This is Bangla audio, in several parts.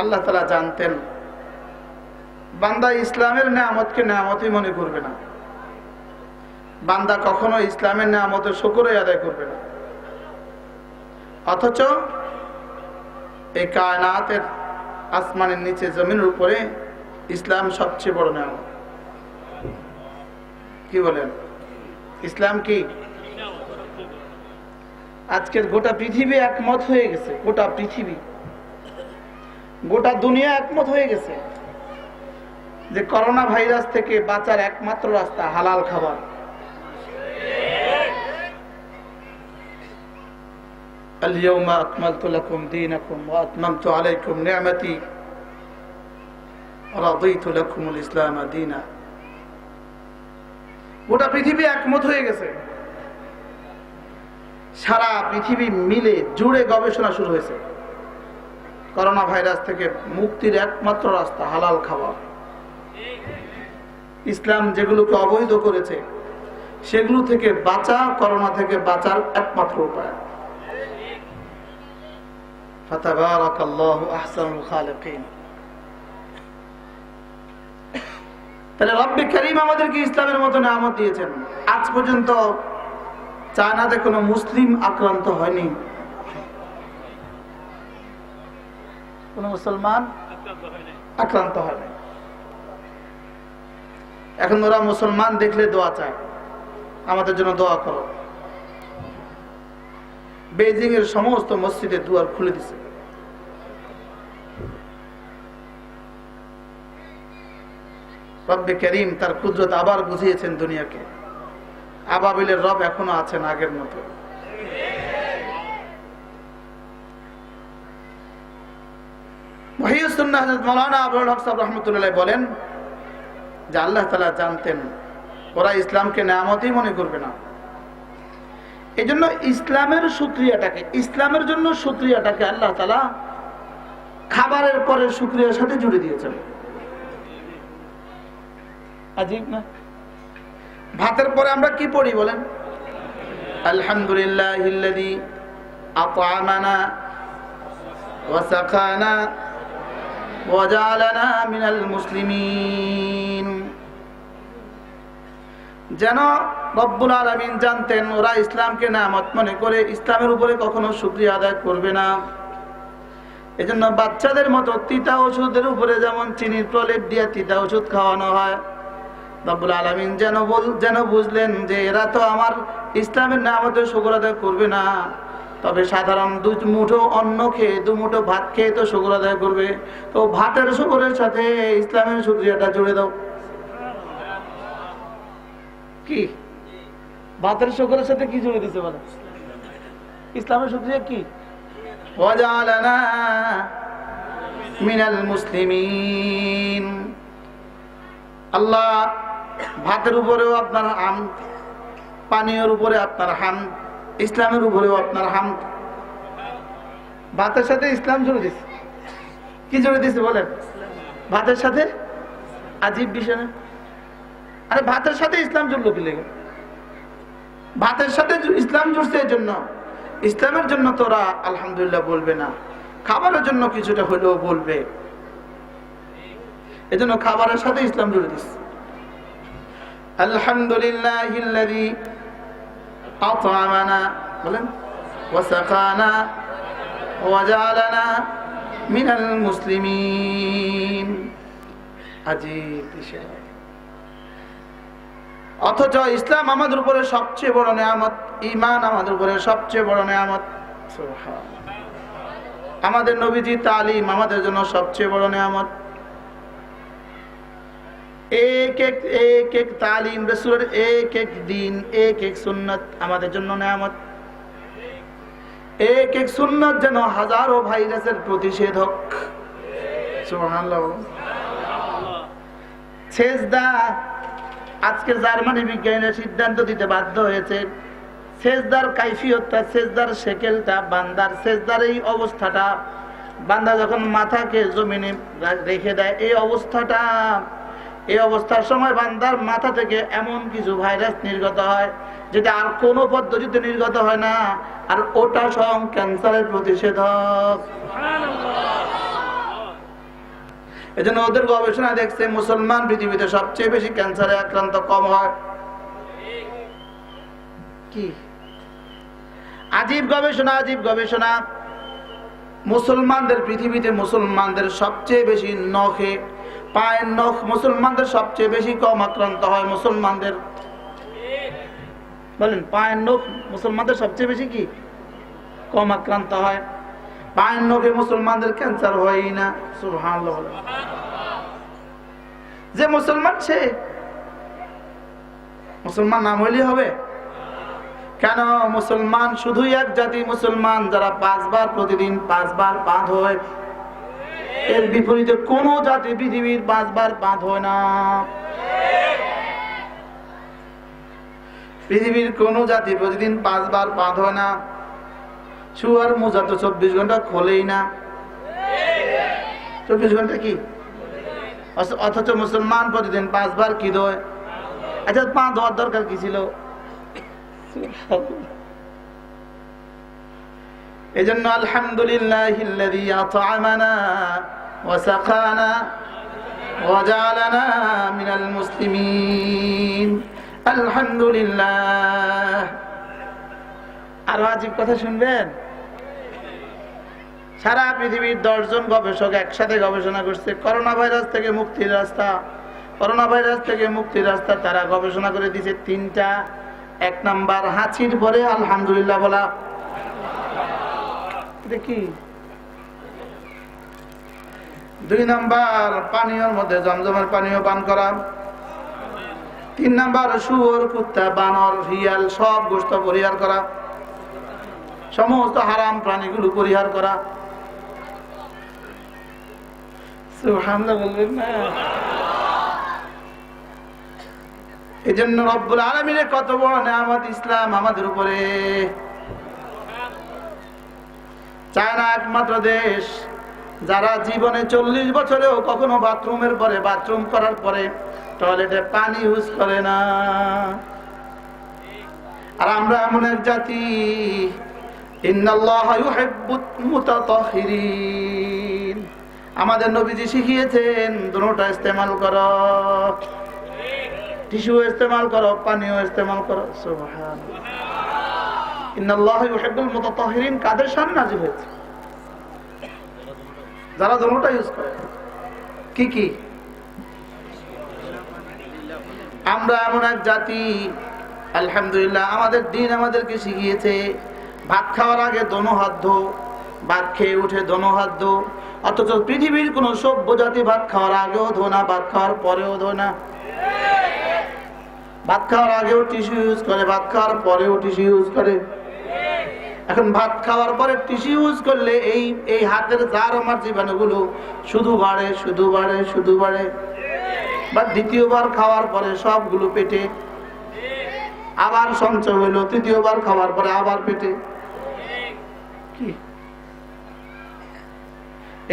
আল্লাহ তালা জানতেন। বান্দা ইসলামের নেয়ামতকে নেয়ামতই মনে করবে না। বান্দা কখনো ইসলামের নেয়ামতের শুকুরে আদায় করবে না। অথচ এই কায়নাতের আসমানের নিচে জমিনের উপরে ইসলাম সবচেয়ে বড় নেয়ামত। কি বলেন? ইসলাম কি? আজকের গোটা পৃথিবী একমত হয়ে গেছে, গোটা পৃথিবী। গোটা দুনিয়া একমত হয়ে গেছে যে করোনা ভাইরাস থেকে বাঁচার একমাত্র রাস্তা হালাল খাবার اليوم أكملت لكم دينكم وأتممت عليكم نعمتي ورضيت لكم الإسلام دينا গোটা পৃথিবী একমত হয়ে গেছে সারা পৃথিবী মিলে জুড়ে গবেষণা শুরু হয়েছে করোনা ভাইরাস থেকে মুক্তির একমাত্র রাস্তা, হালাল খাবার। ইসলাম যেগুলোকে অবৈধ করেছে, সেগুলো থেকে বাঁচা, করোনা থেকে বাঁচার একমাত্র উপায়। আজ পর্যন্ত চায়নাতে কোন মুসলিম আক্রান্ত হয়নি। কোন মুসলমান আক্রান্ত হয়নি এখন ওরা মুসলমান দেখলে দোয়া চায়, আমাদের জন্য দোয়া করো। বেজিং এর সমস্ত মসজিদে দুয়ার খুলে দিছে। রব্বে করিম তার কুদরত আবার বুঝিয়েছেন দুনিয়াকে। আবাবিলের রব এখনও আছেন আগের মতো। বলেন যে আল্লাহ জানতেন, ওরা ইসলামকে মনে করবে না। এই জন্য ইসলামের সুক্রিয়াটাকে, ইসলামের জন্য সুক্রিয়াটাকে আল্লাহ তালা খাবারের পরে সুক্রিয়ার সাথে জুড়ে দিয়েছেন। ভাতের পরে আমরা কি পড়ি বলেন? আলহামদুলিল্লাহ ওয়াসাকানা ওয়াজালানা মিনাল মুসলিমিন। যেন রব্বুল আলমিন জানতেন, ওরা ইসলামকে নামত মনে করে ইসলামের উপরে কখনো শুক্রিয়া আদায় করবে না। এজন্য বাচ্চাদের মতো তিতা ওষুধের উপরে যেমন চিনির প্রলেপ দিয়ে তিতা ওষুধ খাওয়ানো হয়, রব্বুল আলমিন যেন বল, যেন বুঝলেন যে এরা তো আমার ইসলামের নামতের শুক্র আদায় করবে না। তবে সাধারণ দু মুঠো অন্ন খেয়ে, দু মুঠো ভাত খেয়ে তো শুক্র আদায় করবে। তো ভাতের শুক্রের সাথে ইসলামের শুক্রিয়াটা জুড়ে দাও। কি? ভাতের শুকরের সাথে কি জুড়ে দিতে বলে? ইসলামের শুক্রিয়া কি? মিনাল মুসলিমিন। আল্লাহ ভাতের উপরেও আপনার হাম পানীয়ের উপরে আপনার হাম ইসলামের উপরেও আপনার হাম ভাতের সাথে ইসলাম জুড়ে দিচ্ছে কি জুড়ে দিচ্ছে বলেন? ভাতের সাথে? আজীব বিষয় না। আরে ভাতের সাথে ইসলাম জুড়লো কি লেগে? ভাতের সাথে ইসলাম জুড়ছে এই জন্য ইসলামের জন্য তোরা আলহামদুলিল্লাহ বলবে না। খাবারের জন্য কিছুটা হলেও বলবে। এজন্য খাবারের সাথে ইসলাম জুড়ে দিস আলহামদুলিল্লাহ আতআমানা বলেন ওয়াজালানা মিনাল মুসলিমিন আজীব বিষয়। অথচ ইসলাম আমাদের উপরে সবচেয়ে বড় নেয়ামত ইমান আমাদের উপরে সবচেয়ে বড় নেয়ামত। আমাদের নবীজি তালিম আমাদের জন্য সবচেয়ে বড় নেয়ামত। এক এক এক এক তালিম রসুলের এক এক দিন, এক এক সুন্নত আমাদের জন্য নেয়ামত এক এক সুন্নত যেন হাজারো ভাইরাসের প্রতিষেধক। সেজদা আজকে জার্মানি বিজ্ঞানীরা সিদ্ধান্ত দিতে বাধ্য হয়েছে, সেজদার কাইফিয়তটা, সেজদার সেকেলটা, বান্দার সেজদার এই অবস্থাটা, বান্দা যখন মাথাকে জমিনে রেখে দেয়, এই অবস্থাটা এই অবস্থার সময় বান্দার মাথা থেকে এমন কিছু ভাইরাস নির্গত হয়, যেটা আর কোনো পদ্ধতিতে নির্গত হয় না, আর ওটা স্বয়ং ক্যান্সারের প্রতিষেধক। এজন্য ওদের গবেষণা দেখছে মুসলমান পৃথিবীতে সবচেয়ে বেশি ক্যান্সারে আক্রান্ত কম হয়। কি? আজীব গবেষণা আজীব গবেষণা। মুসলমানদের পৃথিবীতে মুসলমানদের সবচেয়ে বেশি নখে পায়ের নখ মুসলমানদের সবচেয়ে বেশি কম আক্রান্ত হয় মুসলমানদের। বলেন, পায়ের নখ মুসলমানদের সবচেয়ে বেশি কি? কম আক্রান্ত হয়। পায়ের নখে মুসলমানদের ক্যান্সার হয়ই না। বলেন। যে মুসলমান সে, মুসলমান নাম হইলেই হবে? কেন? মুসলমান শুধুই এক জাতি মুসলমান যারা পাঁচবার প্রতিদিন পাঁচবার বাঁধ হয়। এর বিপরীতে কোন জাতি পৃথিবীর পাঁচবার বাঁধ হয় না। পৃথিবীর কোন জাতি প্রতিদিন পাঁচবার বাঁধ হয় না। শুয়ার মোজা তো চব্বিশ ঘণ্টা খোলেই না। চব্বিশ ঘণ্টা কি? অথচ মুসলমান প্রতিদিন পাঁচবার কি দোয় আচ্ছা পা দেওয়ার দরকার কি ছিল? এই জন্য আলহামদুলিল্লাহ وسقانا وجعلنا من المسلمين الحمد لله আরো আজীব কথা শুনবেন সারা পৃথিবীর দশজন গবেষক একসাথে গবেষণা করছে করোনা ভাইরাস থেকে মুক্তির রাস্তা করোনা ভাইরাস থেকে মুক্তির রাস্তা তারা গবেষণা করে দিয়েছে তিনটা এক নাম্বার হাঁচির পরে আলহামদুলিল্লাহ বলা দেখি দুই নাম্বার, পানীয়র মধ্যে জমজমের পানীয় পান করা। তিন নাম্বার, শুয়োর, কুত্তা, বানর, হিয়াল, সব গোস্ত পরিহার করা। সমস্ত হারাম প্রাণীগুলো পরিহার করা। এই জন্য রব্বুল আলমিনের কত বড় নেয়ামত ইসলাম আমাদের উপরে। চায়না একমাত্র দেশ। যারা জীবনে চল্লিশ বছরেও কখনো বাথরুমের পরে বাথরুম করার পরে টয়লেটে পানি ইউজ করে না। আর আমরা এমন এক জাতি। আমাদের নবীজি শিখিয়েছেন দুটোটা ইস্তেমাল কর। টিস্যু ইস্তেমাল করো, পানিও ইস্তেমাল করো। ইউহিব্বুল মুতাতাহহিরিন কাদের সামনে হয়েছে? যারা দুটোটা ইউজ করে। কি কি? আমরা এমন এক জাতি, আলহামদুলিল্লাহ, আমাদের দিন আমাদেরকে শিখিয়েছে, ভাত খাওয়ার আগে দোনো হাত ধো, ভাত খেয়ে উঠে দোনো হাত ধো, অথচ পৃথিবীর কোন সভ্য জাতি ভাত খাওয়ার আগেও ধো না, ভাত খাওয়ার পরেও ধো না। ভাত খাওয়ার আগেও টিস্যু ইউজ করে, ভাত খাওয়ার পরেও টিস্যু ইউজ করে। এখন ভাত খাওয়ার পরে টিস্যু ইউজ করলে এই এই হাতের জার আমার জীবাণুগুলো শুধু বাড়ে শুধু বাড়ে শুধু বাড়ে। বা দ্বিতীয়বার খাওয়ার পরে সবগুলো পেটে। আবার সঞ্চয় হইল, তৃতীয়বার খাওয়ার পরে আবার পেটে।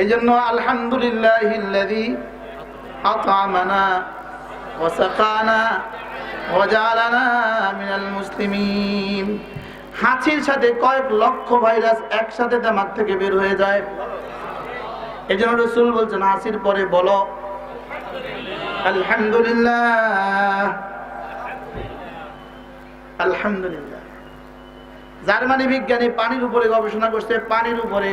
এই জন্য আলহামদুলিল্লাহ হাঁচির সাথে কয়েক লক্ষ ভাইরাস একসাথে দামাক থেকে বের হয়ে যায়। এই জন্য রসুল বলছেন, হাসির পরে বলো, আলহামদুলিল্লাহ। আলহামদুলিল্লাহ। জার্মানি বিজ্ঞানী পানির উপরে গবেষণা করছে, পানির উপরে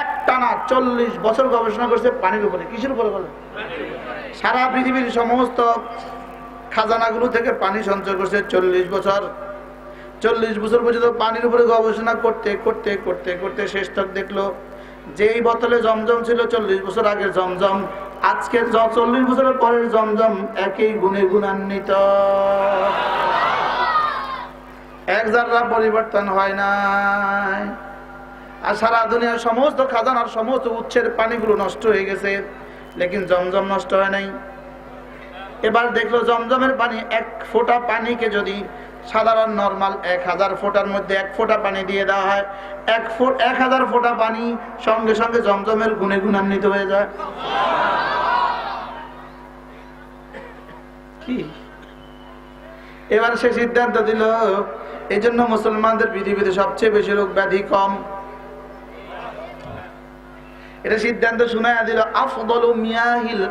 এক টানা চল্লিশ বছর গবেষণা করছে, পানির উপরে। কিসের উপরে বলে? সারা পৃথিবীর সমস্ত খাজানাগুলো থেকে পানি সঞ্চয় করছে চল্লিশ বছর। চল্লিশ বছর পর্যন্ত পানির উপরে গবেষণা করতে করতে করতে করতে শেষ তক দেখল, যেই বোতলে জমজম ছিল চল্লিশ বছর আগের জমজম, আজকের চল্লিশ বছরের পরের জমজম একই গুণে গুণান্বিত। এক যারা পরিবর্তন হয় নাই। আর সারা দুনিয়ার সমস্ত খাজানার সমস্ত উচ্ছের পানিগুলো নষ্ট হয়ে গেছে, লেকিন জমজম নষ্ট হয় নাই। এবার দেখল জমজমের পানি এক ফোঁটা পানিকে যদি সাধারণ নর্মাল এক হাজার ফোঁটার মধ্যে এক ফোঁটা পানি দিয়ে দেওয়া হয়। এক ফুট এক হাজার ফোঁটা পানি সঙ্গে সঙ্গে জমজমের গুণে গুণান্বিত হয়ে যায়। কি? এবার সে সিদ্ধান্ত দিল এই জন্য মুসলমানদের পৃথিবীতে সবচেয়ে বেশি রোগ ব্যাধি কম। এটা সিদ্ধান্ত শুনে দিল, আফদল মিয়াহিল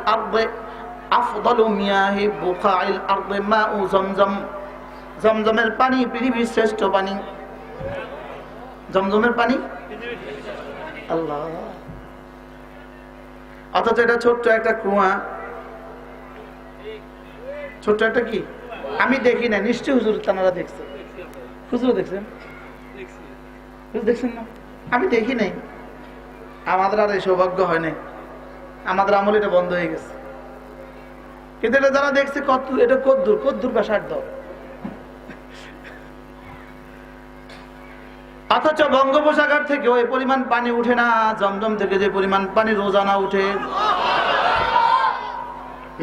আফদল মিয়াহি বুখাইল আর্দে মা ও জমজম। জমজমের পানি, পৃথিবীর শ্রেষ্ঠ পানি। জমজমের পানি? আল্লাহ। অথচ এটা ছোট্ট একটা কুয়া। ছোট্ট একটা কি? আমি দেখি না নিশ্চয় হুজুর তানারা দেখছে। হুজুর দেখছেন? দেখছেন না? আমি দেখি নাই। আমাদের আর এই সৌভাগ্য হয় নাই। আমাদের আমল এটা বন্ধ হয়ে গেছে। কিন্তু এটা যারা দেখছে, কত এটা কদ্দুর। কদ্দুর বা ষাট দাও। অথচ বঙ্গোপসাগর থেকে ওই পরিমাণ পানি উঠে না, জমজম থেকে যে পরিমাণ পানি রোজানা উঠে।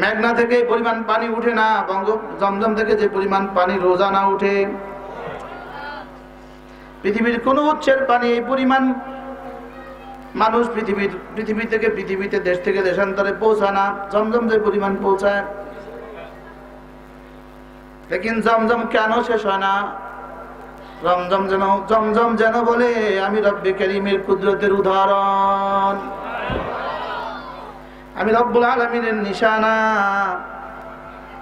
মেঘনা থেকে পরিমাণ পানি উঠে না, বঙ্গ জমজম থেকে যে পরিমাণ পানি রোজানা উঠে। পৃথিবীর কোন উৎসের পানি এই পরিমাণ মানুষ পৃথিবীর, পৃথিবী থেকে পৃথিবীতে দেশ থেকে দেশান্তরে পৌঁছায় না, জমজম যে পরিমাণ পৌঁছায়। লেকিন জমজম কেন শেষ হয় না? জমজম যেন জমজম যেন বলে আমি রব্বে করিমের কুদরতের উদাহরণ। আমি রব্বুল আলমিনের নিশানা।